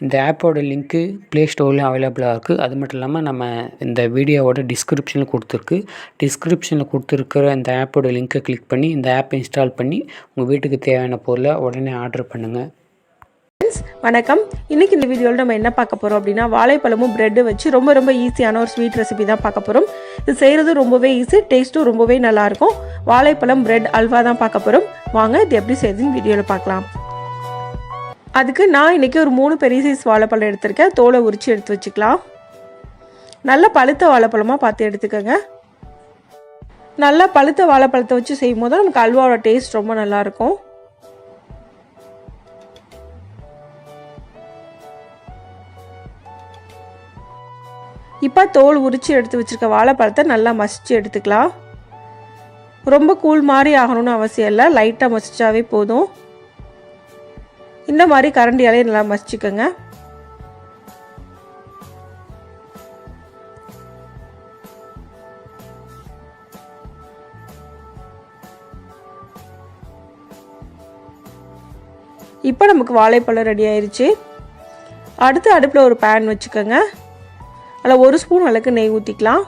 இந்த ஆப்போட link play ஸ்டோர்லேயும் அவைலபிளாக இருக்குது அது மட்டும் இல்லாமல் நம்ம இந்த வீடியோவோட டிஸ்கிரிப்ஷனில் கொடுத்துருக்கு. டிஸ்கிரிப்ஷனில் கொடுத்துருக்கிற இந்த ஆப்போட லிங்க்கை கிளிக் பண்ணி இந்த ஆப்பை இன்ஸ்டால் பண்ணி உங்கள் வீட்டுக்கு தேவையான பொருளை உடனே ஆர்டர் பண்ணுங்கள் வணக்கம். இன்னைக்கு இந்த வீடியோவில் நம்ம என்ன பார்க்க போகிறோம் அப்படின்னா வாழைப்பழமும் பிரெட்டு வச்சு ரொம்ப ரொம்ப ஈஸியான ஒரு ஸ்வீட் ரெசிபி தான் பார்க்க போகிறோம் இது செய்கிறது ரொம்பவே ஈஸி டேஸ்ட்டும் ரொம்பவே நல்லாயிருக்கும் வாழைப்பழம் பிரெட் அல்வா தான் பார்க்க போகிறோம் வாங்க இது எப்படி செய்யுதுன்னு வீடியோவில் பார்க்கலாம். அதுக்கு நான் இன்றைக்கி ஒரு மூணு பெரிய சைஸ் வாழைப்பழம் எடுத்திருக்கேன். தோலை உரித்து எடுத்து வச்சுக்கலாம். நல்லா பழுத்த வாழைப்பழமாக பார்த்து எடுத்துக்கோங்க. நல்லா பழுத்த வாழைப்பழத்தை வச்சு செய்யும் போது நமக்கு அல்வாவோட டேஸ்ட் ரொம்ப நல்லாயிருக்கும் இப்போ தோல் உரித்து எடுத்து வச்சுருக்க வாழைப்பழத்தை நல்லா மசித்து எடுத்துக்கலாம். ரொம்ப கூழ் மாதிரி ஆகணும்னு அவசியம் இல்லை. லைட்டாக மசிச்சாவே போதும். இந்த மாதிரி கரண்டியாலே நல்லா மசிச்சுக்கோங்க. இப்போ நமக்கு வாழைப்பழம் ரெடி ஆயிடுச்சு அடுத்து அடுப்பில் ஒரு பேன் வச்சுக்கோங்க. அதில் ஒரு ஸ்பூன் அளவுக்கு நெய் ஊற்றிக்கலாம்.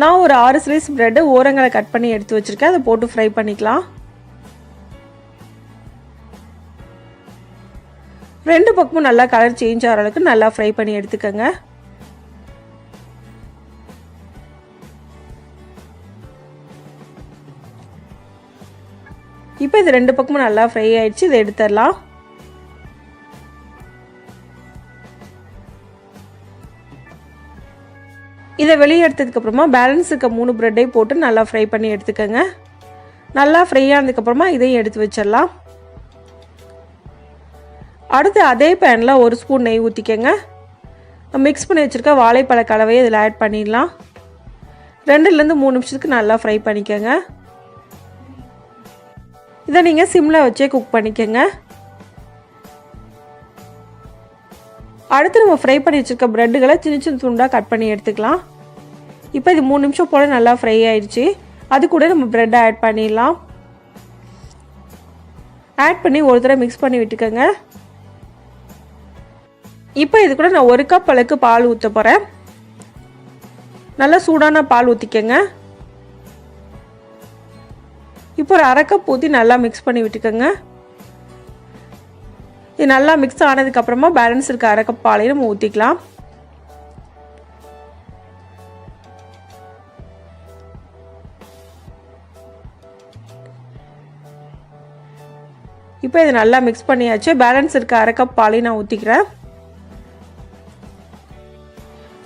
நான் ஒரு ஆறு ஸ்லைஸ் ப்ரெட்டு ஓரங்களை கட் பண்ணி எடுத்து வச்சுருக்கேன். அதை போட்டு ஃப்ரை பண்ணிக்கலாம். ரெண்டு பக்கமும் நல்லா கலர் சேஞ்ச் ஆகிற அளவுக்கு நல்லா ஃப்ரை பண்ணி எடுத்துக்கோங்க. இப்போ இது ரெண்டு பக்கமும் நல்லா ஃப்ரை ஆயிடுச்சு. இதை எடுத்துடலாம். இதை வெளியே எடுத்ததுக்கப்புறமா பேலன்ஸ் இருக்க மூணு ப்ரெட்டை போட்டு நல்லா ஃப்ரை பண்ணி எடுத்துக்கோங்க. நல்லா ஃப்ரை ஆனதுக்கப்புறமா இதையும் எடுத்து வச்சிடலாம். அடுத்து அதே பேனில் ஒரு ஸ்பூன் நெய் ஊற்றிக்கங்க மிக்ஸ் பண்ணி வச்சுருக்க வாழைப்பழ கலவையை இதில் ஆட் பண்ணிடலாம். ரெண்டுலேருந்து மூணு நிமிஷத்துக்கு நல்லா ஃப்ரை பண்ணிக்கோங்க. இதை நீங்கள் சிம்மில் வச்சே குக் பண்ணிக்கோங்க. அடுத்து நம்ம ஃப்ரை பண்ணி வச்சுருக்க ப்ரெட்டுகளை சின்ன சின்ன துண்டாக கட் பண்ணி எடுத்துக்கலாம். இப்போ இது மூணு நிமிஷம் போல் நல்லா ஃப்ரை ஆயிடுச்சு. அது கூட நம்ம ப்ரெட்டை ஆட் பண்ணிடலாம். ஆட் பண்ணி ஒரு தடவை மிக்ஸ் பண்ணி விட்டுக்கோங்க. இப்போ இது கூட நான் ஒரு கப் அளவுக்கு பால் ஊற்ற போகிறேன் நல்லா சூடான பால் ஊற்றிக்கோங்க இப்போ ஒரு அரை கப் ஊற்றி நல்லா மிக்ஸ் பண்ணி விட்டுக்கோங்க. இது நல்லா மிக்ஸ் ஆனதுக்கப்புறமா பேலன்ஸ் இருக்க அரை கப் பாலையும் நம்ம ஊற்றிக்கலாம் இப்போ இது நல்லா மிக்ஸ் பண்ணியாச்சு. பேலன்ஸ் இருக்க அரை கப் பாலையும் நான் ஊற்றிக்கிறேன்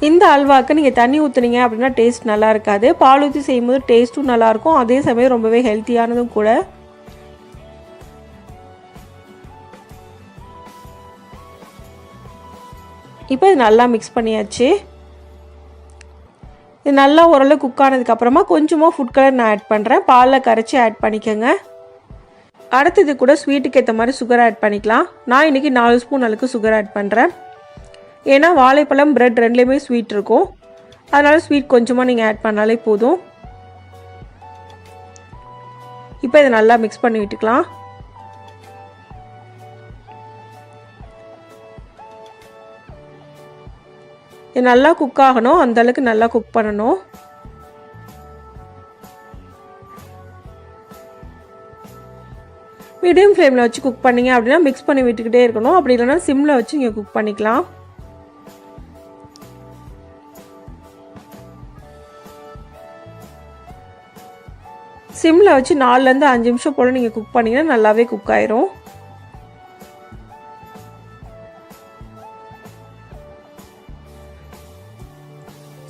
இந்த அல்வாவுக்கு நீங்கள் தண்ணி ஊற்றுனீங்க அப்படின்னா டேஸ்ட் நல்லா இருக்காது. பால் ஊற்றி செய்யும்போது டேஸ்ட்டும் நல்லாயிருக்கும் அதே சமயம் ரொம்பவே ஹெல்த்தியானதும் கூட. இப்போ இது நல்லா மிக்ஸ் பண்ணியாச்சு. இது நல்லா ஓரளவு குக் ஆனதுக்கப்புறமா கொஞ்சமாக ஃபுட் கலர் நான் ஆட் பண்ணுறேன் பாலில் கரைச்சி ஆட் பண்ணிக்கோங்க. அடுத்தது கூட ஸ்வீட்டுக்கு ஏற்ற மாதிரி சுகர் ஆட் பண்ணிக்கலாம். நான் இன்றைக்கி நாலு ஸ்பூன் அளவுக்கு சுகர் ஆட் பண்ணுறேன் ஏன்னா வாழைப்பழம் ப்ரெட் ரெண்டுலேயுமே ஸ்வீட் இருக்கும். அதனால் ஸ்வீட் கொஞ்சமாக நீங்கள் ஆட் பண்ணாலே போதும். இப்போ இதை நல்லா மிக்ஸ் பண்ணி விட்டுக்கலாம் இது நல்லா குக் ஆகணும். அந்தளவுக்கு நல்லா குக் பண்ணணும். மீடியம் ஃப்ளேமில் வச்சு குக் பண்ணிங்க அப்படின்னா மிக்ஸ் பண்ணி விட்டுக்கிட்டே இருக்கணும். அப்படி இல்லைன்னா சிம்மில் வச்சு நீங்கள் குக் பண்ணிக்கலாம். சிம்மில் வச்சு நாலுலேருந்து அஞ்சு நிமிஷம் போல் நீங்கள் குக் பண்ணிங்கன்னா நல்லாவே குக் ஆயிரும்.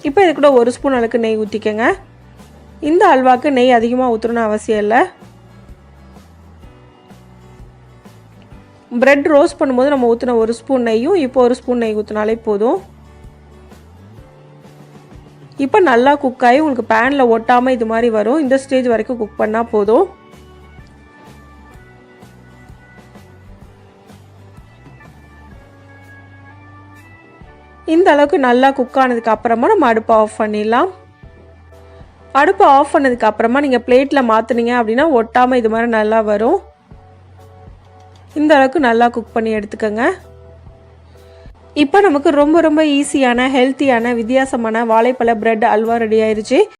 இப்போ இது கூட ஒரு ஸ்பூன் அளவுக்கு நெய் ஊற்றிக்கங்க இந்த அல்வாக்கு நெய் அதிகமாக ஊற்றணும்னு அவசியம் இல்லை. ப்ரெட் ரோஸ்ட் பண்ணும்போது நம்ம ஊற்றின ஒரு ஸ்பூன் நெய்யும் இப்போ ஒரு ஸ்பூன் நெய் ஊற்றினாலே போதும். இப்போ நல்லா குக் ஆகி உங்களுக்கு பேனில் ஒட்டாமல் இது மாதிரி வரும். இந்த ஸ்டேஜ் வரைக்கும் குக் பண்ணால் போதும். இந்த அளவுக்கு நல்லா குக் ஆனதுக்கு அப்புறமா நம்ம அடுப்பை ஆஃப் பண்ணிடலாம். அடுப்பை ஆஃப் பண்ணதுக்கு அப்புறமா நீங்கள் பிளேட்டில் மாற்றுனீங்க அப்படின்னா ஒட்டாமல் இது மாதிரி நல்லா வரும். இந்த அளவுக்கு நல்லா குக் பண்ணி எடுத்துக்கோங்க. இப்போ நமக்கு ரொம்ப ரொம்ப ஈஸியான ஹெல்த்தியான வித்தியாசமான வாழைப்பழ பிரெட் அல்வா ரெடி ஆயிடுச்சு